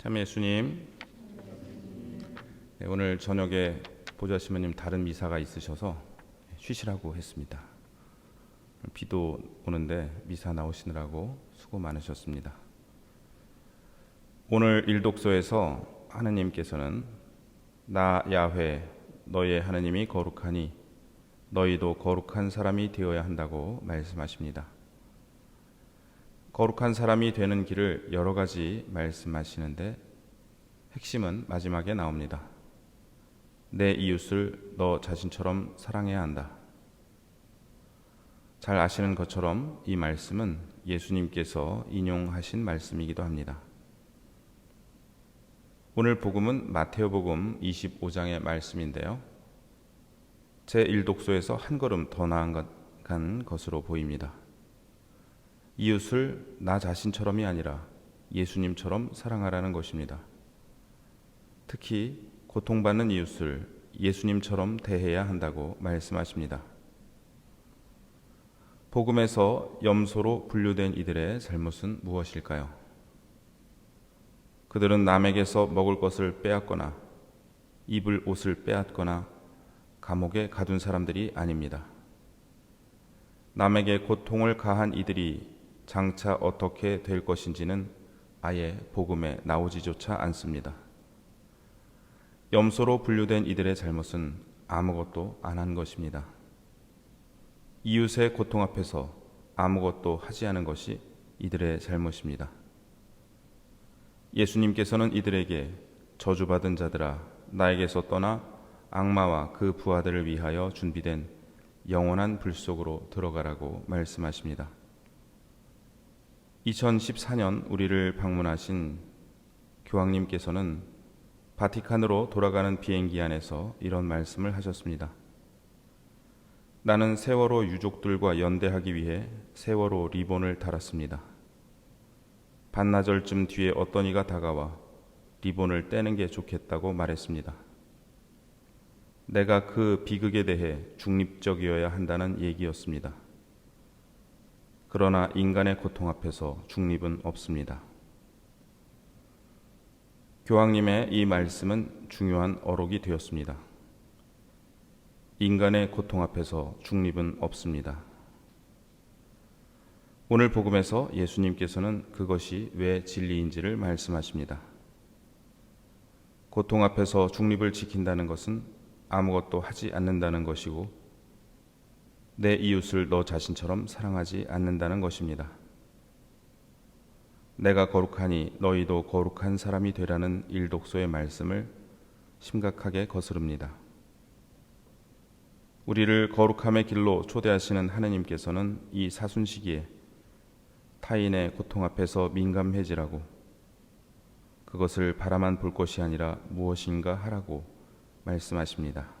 참 예수님 네, 오늘 저녁에 보좌 시모님 다른 미사가 있으셔서 쉬시라고 했습니다. 비도 오는데 미사 나오시느라고 수고 많으셨습니다. 오늘 일독서에서 하느님께서는 나 야훼 너의 하느님이 거룩하니 너희도 거룩한 사람이 되어야 한다고 말씀하십니다. 거룩한 사람이 되는 길을 여러 가지 말씀하시는데 핵심은 마지막에 나옵니다. 내 이웃을 너 자신처럼 사랑해야 한다. 잘 아시는 것처럼 이 말씀은 예수님께서 인용하신 말씀이기도 합니다. 오늘 복음은 마테오복음 25장의 말씀인데요. 제 1독소에서 한 걸음 더 나아간 것으로 보입니다. 이웃을 나 자신처럼이 아니라 예수님처럼 사랑하라는 것입니다. 특히 고통받는 이웃을 예수님처럼 대해야 한다고 말씀하십니다. 복음에서 염소로 분류된 이들의 잘못은 무엇일까요? 그들은 남에게서 먹을 것을 빼앗거나 입을 옷을 빼앗거나 감옥에 가둔 사람들이 아닙니다. 남에게 고통을 가한 이들이 장차 어떻게 될 것인지는 아예 복음에 나오지조차 않습니다. 염소로 분류된 이들의 잘못은 아무것도 안 한 것입니다. 이웃의 고통 앞에서 아무것도 하지 않은 것이 이들의 잘못입니다. 예수님께서는 이들에게 저주받은 자들아 나에게서 떠나 악마와 그 부하들을 위하여 준비된 영원한 불 속으로 들어가라고 말씀하십니다. 2014년 우리를 방문하신 교황님께서는 바티칸으로 돌아가는 비행기 안에서 이런 말씀을 하셨습니다. 나는 세월호 유족들과 연대하기 위해 세월호 리본을 달았습니다. 반나절쯤 뒤에 어떤 이가 다가와 리본을 떼는 게 좋겠다고 말했습니다. 내가 그 비극에 대해 중립적이어야 한다는 얘기였습니다. 그러나 인간의 고통 앞에서 중립은 없습니다. 교황님의 이 말씀은 중요한 어록이 되었습니다. 인간의 고통 앞에서 중립은 없습니다. 오늘 복음에서 예수님께서는 그것이 왜 진리인지를 말씀하십니다. 고통 앞에서 중립을 지킨다는 것은 아무것도 하지 않는다는 것이고 내 이웃을 너 자신처럼 사랑하지 않는다는 것입니다. 내가 거룩하니 너희도 거룩한 사람이 되라는 일독소의 말씀을 심각하게 거스릅니다. 우리를 거룩함의 길로 초대하시는 하느님께서는 이 사순 시기에 타인의 고통 앞에서 민감해지라고 그것을 바라만 볼 것이 아니라 무엇인가 하라고 말씀하십니다.